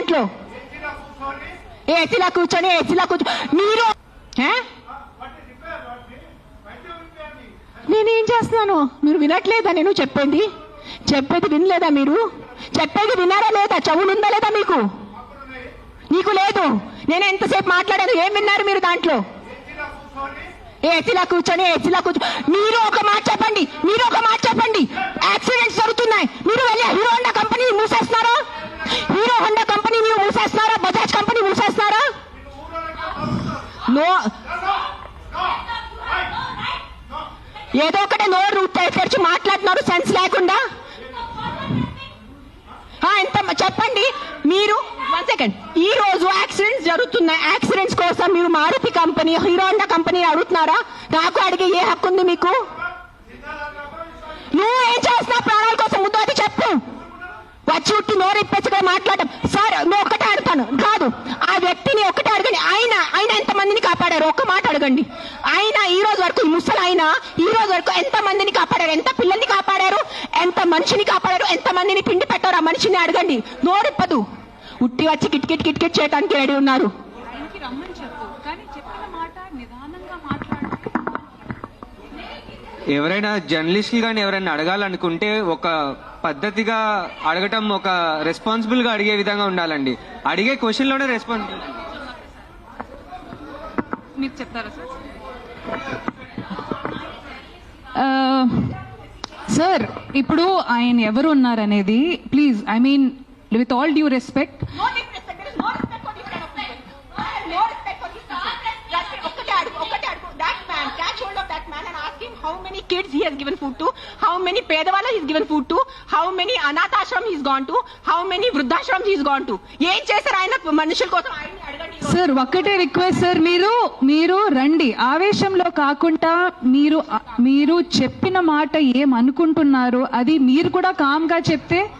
దాంట్లో? ఏసీలా కూర్చొని ఏసీలా కూర్చో మీరు నేనేం చేస్తున్నాను? మీరు వినట్లేదా నేను చెప్పేది? చెప్పేది వినలేదా మీరు? చెప్పేది విన్నారా లేదా? చెవులు ఉందా లేదా మీకు? నీకు లేదు. నేను ఎంతసేపు మాట్లాడాను? ఏం విన్నారు మీరు దాంట్లో? ఏసీలా కూర్చొని ఏసీలా కూర్చో మీరు ఒక మాట చెప్పండి. మీరు ఒక మాట చెప్పండి. యాక్సిడెంట్స్ జరుగుతున్నాయి. మీరు వెళ్ళి హీరో హోండా కంపెనీ మూసేస్తున్నారా? హీరో హోండా బజాజ్ కంపెనీ మూసేస్తున్నారా నో ఏదో ఒకటి నోరు తెరిచి మాట్లాడుతున్నారు. సెన్స్ లేకుండా. ఎంత చెప్పండి. మీరు వన్ సెకండ్ ఈ రోజు యాక్సిడెంట్స్ జరుగుతున్నాయి యాక్సిడెంట్స్ కోసం మీరు Maruti company Hero Honda company అడుగుతున్నారా? నాకు అడిగే ఏ హక్కు ఉంది మీకు? నువ్వు ఏం చేస్తున్నావు? ప్రాణాల కోసం ముందు అది చెప్పు. వచ్చి ఉట్టి నోరు నోరెప్పేసుగా మాట్లాడటం. సార్ నువ్వు ఒక్కటే అడుగుతాను కాదు. ఆ వ్యక్తిని ఒకటే అడగండి. ఆయన ఆయన ఎంతమందిని కాపాడారు? ఒక్క మాట అడగండి. ఆయన ఈ రోజు వరకు ఈ ముసలి ఆయన ఈ రోజు వరకు ఎంత మందిని కాపాడారు? ఎంత పిల్లల్ని కాపాడారు? ఎంత మనిషిని కాపాడారు? ఎంత మందిని పిండి పెట్టారు? ఆ మనిషిని అడగండి. నోడిప్పదు ఉట్టి వచ్చి కిట్కిట్ కిట్కిట్ చేయడానికి రెడీ ఉన్నారు ఆయనకి రమ్మని చెప్పు కానీ చెప్పిన మాట నిదానంగా మాట్లాడు ఎవరైనా జర్నలిస్టులు కానీ ఎవరైనా అడగాలనుకుంటే ఒక పద్ధతిగా అడగటం ఒక రెస్పాన్సిబుల్గా అడిగే విధంగా ఉండాలండి. అడిగే క్వశ్చన్లోనే రెస్పాన్సిబుల్ మీరు చెప్తారా సార్? సార్ ఇప్పుడు ఆయన ఎవరు ఉన్నారనేది please I mean with all due respect many kids he has given food to, how many పేదవాళ్ళ he's given food to, how many అనాథాశ్రమం he's gone to, how many వృద్ధాశ్రమం he's gone to. ఏం చేశారు ఆయన మనుషుల కోసం? అడగండి సార్ ఒక్కటే request sir మీరు మీరు రండి. ఆవేశంలో కాకుండా మీరు మీరు చెప్పిన మాట ఏం అనుకుంటున్నారో? అది మీరు కూడా కామ్గా చెప్తే?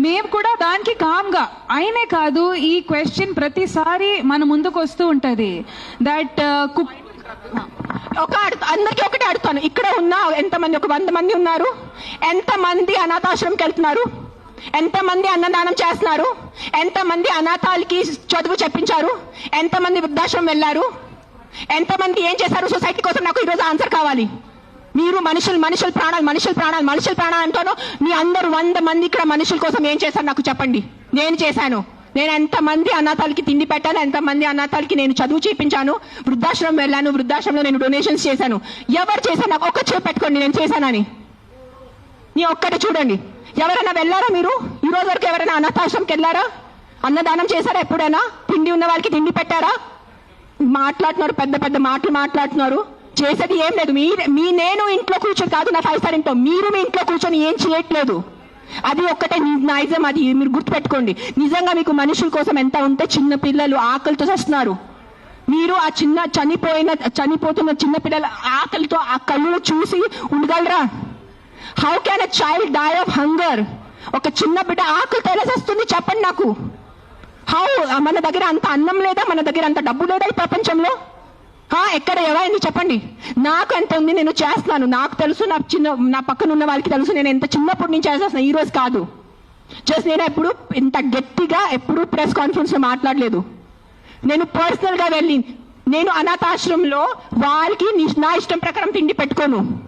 మేము కూడా దానికి కామ్గా. అయినే కాదు ఈ క్వశ్చన్ ప్రతిసారి మన ముందుకు వస్తూ ఉంటది. దట్ ఒక అడుగు అందరికీ ఒకటే అడుగుతాను. ఇక్కడ ఉన్న ఎంతమంది ఒక వంద మంది ఉన్నారు? ఎంతమంది అనాథాశ్రమంకి వెళ్తున్నారు? ఎంతమంది అన్నదానం చేస్తున్నారు? ఎంతమంది అనాథాలకి చదువు చెప్పించారు? ఎంతమంది వృద్ధాశ్రమం వెళ్ళారు? ఎంతమంది ఏం చేశారు? సొసైటీ కోసం నాకు ఈరోజు ఆన్సర్ కావాలి. మీరు మనుషులు మనుషుల ప్రాణాలు మనుషుల ప్రాణాలు మనుషుల ప్రాణాలు అంటాను. మీ అందరూ వంద మంది ఇక్కడ మనుషుల కోసం ఏం చేశారు నాకు చెప్పండి. నేను చేశాను. నేను ఎంతమంది అనాథాలకి తిండి పెట్టాను ఎంతమంది అనాథాలకి నేను చదువు చేపించాను వృద్ధాశ్రమం వెళ్ళాను వృద్ధాశ్రమంలో నేను డొనేషన్స్ చేశాను. ఎవరు చేశాను నాకు ఒక్క చేపు పెట్టుకోండి నేను చేశానని. నీ ఒక్కటి చూడండి. ఎవరైనా వెళ్ళారా మీరు? ఈ రోజు వరకు ఎవరైనా అనాథాశ్రమంకి వెళ్ళారా? అన్నదానం చేశారా ఎప్పుడైనా? తిండి ఉన్న వాళ్ళకి తిండి పెట్టారా? మాట్లాడుతున్నారు పెద్ద పెద్ద మాటలు మాట్లాడుతున్నారు. చేసేది ఏం లేదు. మీ మీ నేను ఇంట్లో కూర్చొని కాదు నా ఫైవ్ స్టార్ ఇంట్లో. మీరు మీ ఇంట్లో కూర్చొని ఏం చేయట్లేదు. అది ఒక్కటే నైజం అది మీరు గుర్తుపెట్టుకోండి. నిజంగా మీకు మనుషుల కోసం ఎంత ఉంటే చిన్న పిల్లలు ఆకలితో చేస్తున్నారు. మీరు ఆ చిన్న చనిపోయిన చనిపోతున్న చిన్న పిల్లల ఆకలితో ఆ కళ్ళు చూసి ఉండగలరా? How can a child die of hunger ఒక చిన్న బిడ్డ ఆకలితో ఎలా చేస్తుంది చెప్పండి నాకు. హౌ మన దగ్గర అంత అన్నం లేదా? మన దగ్గర అంత డబ్బు లేదా ఈ ప్రపంచంలో? ఎక్కడ ఎవరైంది చెప్పండి. నాకు ఎంత ఉంది నేను చేస్తున్నాను. నాకు తెలుసు నా చిన్న నా పక్కన ఉన్న వాళ్ళకి తెలుసు నేను ఎంత చిన్నప్పటి నుంచి చేస్తాను ఈ రోజు కాదు. జస్ట్ నేను ఎప్పుడు ఇంత గట్టిగా ఎప్పుడు ప్రెస్ కాన్ఫరెన్స్లో మాట్లాడలేదు. నేను పర్సనల్గా వెళ్ళి నేను అనాథాశ్రమంలో వాళ్ళకి నా ఇష్టం ప్రకారం తిండి పెట్టుకోను.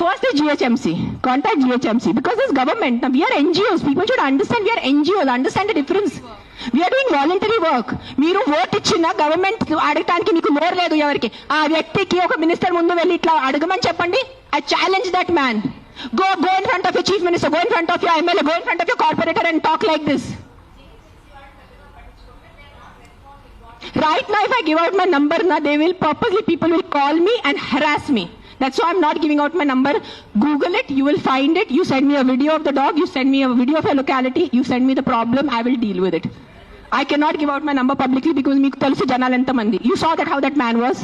First is contact Contact because because it's government. Now we are NGOs. People should understand we are NGOs. Understand the difference. మీరు ఓట్ ఇచ్చిన గవర్నమెంట్ అడగటానికి మీకు నోరు లేదు ఎవరికి ఆ వ్యక్తికి ఒక మినిస్టర్ ముందు వెళ్ళి ఇట్లా అడగమని చెప్పండి I challenge that man go go in front of you chief minister go in front of you MLA go in front of you corporator and talk like this right knife I give out my number నా they will purposely people will call me and harass me That's why I'm not giving out my number. Google it, you will find it. You send me a video of the dog, you send me a video of a locality, you send me the problem, I will deal with it. I cannot give out my number publicly because మీకు తెలుసు జనాలు ఎంతమంది you saw that how that man was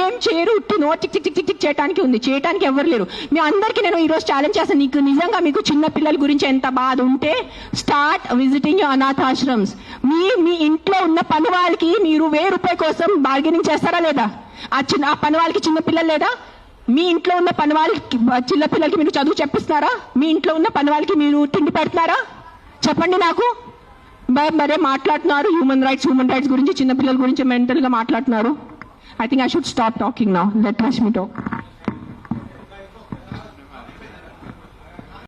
ఏం చేయరు ఉట్టి no చిక్ చిక్ చిక్ చిక్ చిక్ చేయడానికి ఉంది చేయడానికి ఎవరు లేరు మీ అందరికీ నేను ఈరోజు ఛాలెంజ్ చేస్తాను నీకు నిజంగా మీకు చిన్న పిల్లల గురించి ఎంత బాధ ఉంటే స్టార్ట్ విజిటింగ్ అనాథాశ్రమ్స్ మీ మీ ఇంట్లో ఉన్న పని వాళ్ళకి మీరు వెయ్యి రూపాయల కోసం బార్గెనింగ్ చేస్తారా లేదా ఆ చిన్న ఆ పని వాళ్ళకి చిన్న పిల్లలు లేదా మీ ఇంట్లో ఉన్న పని వాళ్ళకి చిన్నపిల్లలకి మీరు చదువు చెప్పిస్తున్నారా? మీ ఇంట్లో ఉన్న పని వాళ్ళకి మీరు తిండి పెడుతున్నారా? చెప్పండి నాకు. మరే మాట్లాడుతున్నారు హ్యూమన్ రైట్స్ హ్యూమన్ రైట్స్ గురించి చిన్నపిల్లల గురించి మెంటల్గా మాట్లాడుతున్నారు. I think I should stop talking నా లెట్ లక్ష్మి టాక్